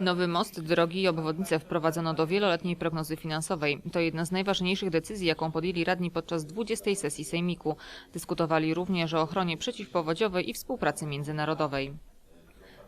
Nowy most, drogi i obwodnice wprowadzono do wieloletniej prognozy finansowej. To jedna z najważniejszych decyzji, jaką podjęli radni podczas 20. sesji Sejmiku. Dyskutowali również o ochronie przeciwpowodziowej i współpracy międzynarodowej.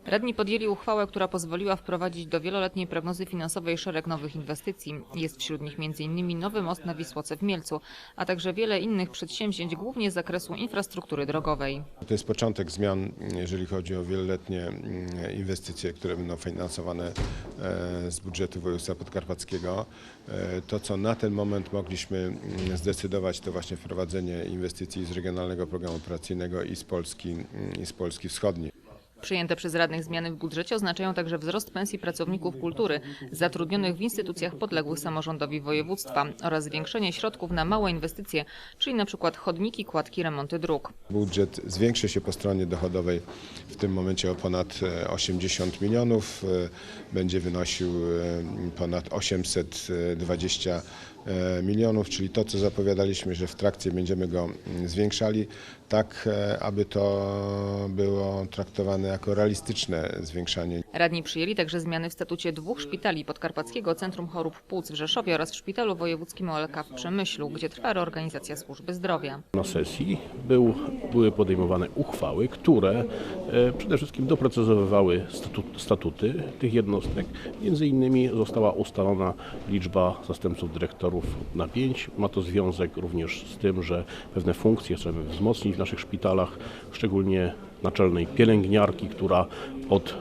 Radni podjęli uchwałę, która pozwoliła wprowadzić do wieloletniej prognozy finansowej szereg nowych inwestycji. Jest wśród nich m.in. nowy most na Wisłoce w Mielcu, a także wiele innych przedsięwzięć, głównie z zakresu infrastruktury drogowej. To jest początek zmian, jeżeli chodzi o wieloletnie mm, inwestycje, które będą finansowane e, z budżetu województwa podkarpackiego. E, To, co na ten moment mogliśmy mm, zdecydować, to właśnie wprowadzenie inwestycji z Regionalnego Programu Operacyjnego i z Polski, mm, i z Polski Wschodniej. Przyjęte przez radnych zmiany w budżecie oznaczają także wzrost pensji pracowników kultury zatrudnionych w instytucjach podległych samorządowi województwa oraz zwiększenie środków na małe inwestycje, czyli np. chodniki, kładki, remonty dróg. Budżet zwiększy się po stronie dochodowej w tym momencie o ponad e, 80 milionów. e, Będzie wynosił e, ponad 820 e, milionów, czyli to, co zapowiadaliśmy, że w trakcie będziemy go mm, zwiększali, tak e, aby to było traktowane jako realistyczne zwiększanie. Radni przyjęli także zmiany w statucie dwóch szpitali Podkarpackiego Centrum Chorób Płuc w Rzeszowie oraz w Szpitalu Wojewódzkim OLK w Przemyślu, gdzie trwa reorganizacja służby zdrowia. Na sesji był, były podejmowane uchwały, które e, przede wszystkim doprecyzowywały statu, statuty tych jednostek. Między innymi została ustalona liczba zastępców dyrektorów na pięć. Ma to związek również z tym, że pewne funkcje chcemy wzmocnić w naszych szpitalach, szczególnie naczelnej pielęgniarki, która od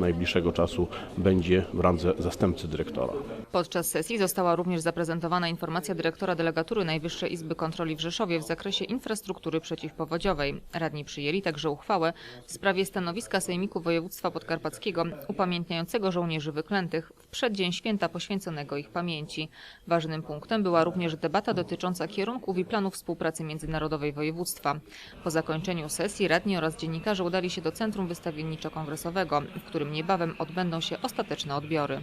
najbliższego czasu będzie w randze zastępcy dyrektora. Podczas sesji została również zaprezentowana informacja dyrektora delegatury Najwyższej Izby Kontroli w Rzeszowie w zakresie infrastruktury przeciwpowodziowej. Radni przyjęli także uchwałę w sprawie stanowiska Sejmiku Województwa Podkarpackiego upamiętniającego żołnierzy wyklętych w przeddzień święta poświęconego ich pamięci. Ważnym punktem była również debata dotycząca kierunków i planów współpracy międzynarodowej województwa. Po zakończeniu sesji radni oraz dziennikarze udali się do Centrum Wystawienniczo-Kongresowego, w którym niebawem odbędą się ostateczne odbiory.